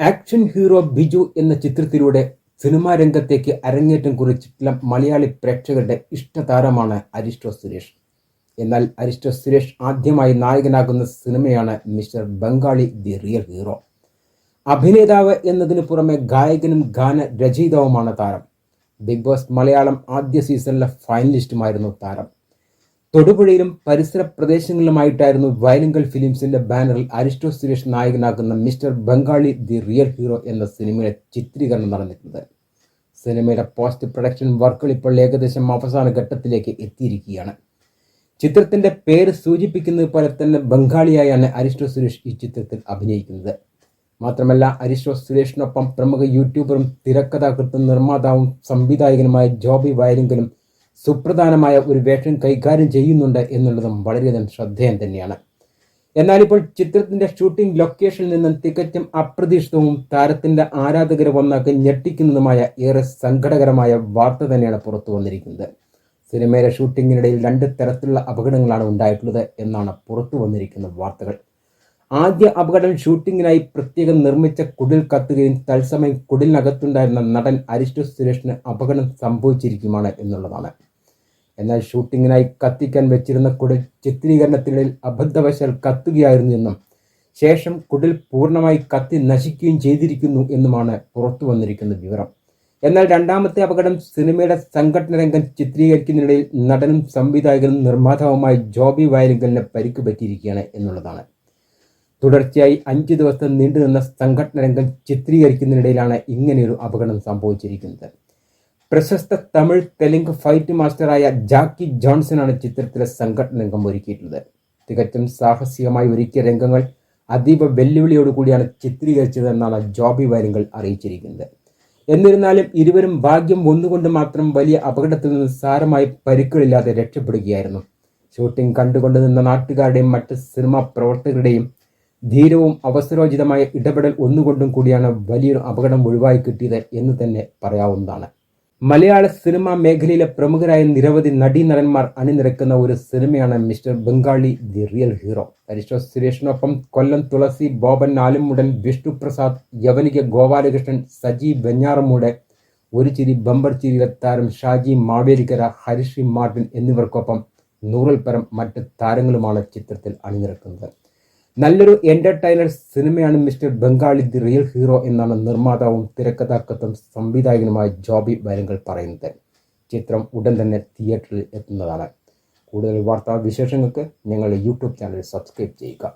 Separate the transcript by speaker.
Speaker 1: Action hero Biju എന്ന ചിത്രത്തിലൂടെ cinema രംഗത്തേക്ക് അരങ്ങേറ്റം കുറിച്ചിട്ടുള്ള മലയാളി പ്രേക്ഷകരുടെ ഇഷ്ടതാരമാണ് അരിസ്റ്റോ സുരേഷ്. എന്നാൽ അരിസ്റ്റോ സുരേഷ് ആദ്യമായി നായകനാകുന്ന സിനിമയാണ് Mister Bengali the real hero. അഭിനേതാവ് എന്നതിനു പുറമെ ഗായകനും ഗാന രചയിതാവുമാണ് താരം. ബിഗ് ബോസ് മലയാളം ആദ്യ സീസണിലെ ഫൈനലിസ്റ്റുമായിരുന്നു താരം. തൊടുപുഴയിലും പരിസര പ്രദേശങ്ങളിലുമായിട്ടായിരുന്നു വയലിംഗൽ ഫിലിംസിന്റെ ബാനറിൽ അരിസ്റ്റോ സുരേഷ് നായകനാകുന്ന Mister Bengali the real hero എന്ന സിനിമയുടെ ചിത്രീകരണം നടന്നിട്ടുണ്ട് സിനിമയുടെ പോസ്റ്റ് പ്രൊഡക്ഷൻ വർക്കുകൾ ഇപ്പോൾ ഏകദേശം അവസാന ഘട്ടത്തിലേക്ക് എത്തിയിരിക്കുകയാണ്. ചിത്രത്തിന്റെ പേര് സൂചിപ്പിക്കുന്നത് പോലെ തന്നെ ബംഗാളിയായാണ് അരിസ്റ്റോ സുരേഷ് ഈ ചിത്രത്തിൽ അഭിനയിക്കുന്നത്. മാത്രമല്ല അരിസ്റ്റോ സുരേഷിനൊപ്പം പ്രമുഖ യൂട്യൂബറും തിരക്കഥാകൃത്തും നിർമ്മാതാവും സംവിധായകനുമായ ജോബി വയലിങ്കലും സുപ്രധാനമായ ഒരു വേഷം കൈകാര്യം ചെയ്യുന്നുണ്ട് എന്നുള്ളതും വളരെയധികം ശ്രദ്ധേയം തന്നെയാണ്. എന്നാൽ ഇപ്പോൾ ചിത്രത്തിന്റെ ഷൂട്ടിംഗ് ലൊക്കേഷനിൽ നിന്നും തികച്ചും അപ്രതീക്ഷിതവും താരത്തിന്റെ ആരാധകരെ ഒന്നാക്കി ഞെട്ടിക്കുന്നതുമായ ഏറെ സങ്കടകരമായ വാർത്ത തന്നെയാണ് പുറത്തു വന്നിരിക്കുന്നത്. സിനിമയിലെ ഷൂട്ടിങ്ങിനിടയിൽ രണ്ട് തരത്തിലുള്ള അപകടങ്ങളാണ് ഉണ്ടായിട്ടുള്ളത് എന്നാണ് പുറത്തു വന്നിരിക്കുന്ന വാർത്തകൾ. ആദ്യ അപകടം ഷൂട്ടിങ്ങിനായി പ്രത്യേകം നിർമ്മിച്ച കുടിൽ കത്തുകയും തത്സമയം കുടിലിനകത്തുണ്ടായിരുന്ന നടൻ അരിഷ്ടു സുരേഷിന് അപകടം സംഭവിച്ചിരിക്കുമാണ് എന്നുള്ളതാണ്. എന്നാൽ ഷൂട്ടിങ്ങിനായി കത്തിക്കാൻ വെച്ചിരുന്ന കുടിൽ ചിത്രീകരണത്തിനിടയിൽ അബദ്ധവശാൽ കത്തുകയായിരുന്നു എന്നും ശേഷം കുടിൽ പൂർണമായി കത്തി നശിക്കുകയും ചെയ്തിരിക്കുന്നു എന്നുമാണ് പുറത്തു വന്നിരിക്കുന്ന വിവരം. എന്നാൽ രണ്ടാമത്തെ അപകടം സിനിമയുടെ സംഘടന രംഗം ചിത്രീകരിക്കുന്നതിനിടയിൽ നടനും സംവിധായകനും നിർമ്മാതാവുമായ ജോബി വയലിങ്കലിന് പരിക്ക് പറ്റിയിരിക്കുകയാണ് എന്നുള്ളതാണ്. തുടർച്ചയായി അഞ്ച് ദിവസം നീണ്ടുനിന്ന സംഘടന രംഗം ചിത്രീകരിക്കുന്നതിനിടയിലാണ് ഇങ്ങനെയൊരു അപകടം സംഭവിച്ചിരിക്കുന്നത്. പ്രശസ്ത തമിഴ് തെലുങ്ക് ഫൈറ്റ് മാസ്റ്ററായ ജാക്കി ജോൺസൺ ആണ് ചിത്രത്തിലെ സംഘടന രംഗം ഒരുക്കിയിട്ടുള്ളത്. തികച്ചും സാഹസികമായി ഒരുക്കിയ രംഗങ്ങൾ അതീവ വെല്ലുവിളിയോടുകൂടിയാണ് ചിത്രീകരിച്ചതെന്നാണ് ജോബി വാര്യങ്ങൾ അറിയിച്ചിരിക്കുന്നത്. എന്നിരുന്നാലും ഇരുവരും ഭാഗ്യം ഒന്നുകൊണ്ട് മാത്രം വലിയ അപകടത്തിൽ നിന്ന് സാരമായി പരിക്കുകളില്ലാതെ രക്ഷപ്പെടുകയായിരുന്നു. ഷൂട്ടിംഗ് കണ്ടുകൊണ്ട് നിന്ന നാട്ടുകാരുടെയും മറ്റ് സിനിമാ പ്രവർത്തകരുടെയും ധീരവും അവസരോചിതമായ ഇടപെടൽ ഒന്നുകൊണ്ടും കൂടിയാണ് വലിയൊരു അപകടം ഒഴിവായി കിട്ടിയത് എന്ന് തന്നെ പറയാവുന്നതാണ്. മലയാള സിനിമാ മേഖലയിലെ പ്രമുഖരായ നിരവധി നടീനടന്മാർ അണിനിരക്കുന്ന ഒരു സിനിമയാണ് Mister Bengali the real hero. Aristo സുരേഷിനൊപ്പം Kollam Thulasi Boban Alummoodan Vishnu Prasad Yavanika Gopalakrishnan Saji Venjaramoodu ഒരു ചിരി ബമ്പർ ചിരിയിലെ താരം ഷാജി മാവേലിക്കര ഹരിശ്രീ മാർട്ടിൻ എന്നിവർക്കൊപ്പം നൂറിൽ പരം മറ്റ് താരങ്ങളുമാണ് ചിത്രത്തിൽ അണിനിരക്കുന്നത്. നല്ലൊരു എന്റർടൈനർ സിനിമയാണ് Mister Bengali the real hero എന്നാണ് നിർമ്മാതാവും തിരക്കഥാകൃത്തും സംവിധായകനുമായ ജോബി വരങ്ങൾ പറയുന്നത്. ചിത്രം ഉടൻ തന്നെ തിയേറ്ററിൽ എത്തുന്നതാണ്. കൂടുതൽ വാർത്താ വിശേഷങ്ങൾക്ക് ഞങ്ങളുടെ യൂട്യൂബ് ചാനൽ സബ്സ്ക്രൈബ് ചെയ്യുക.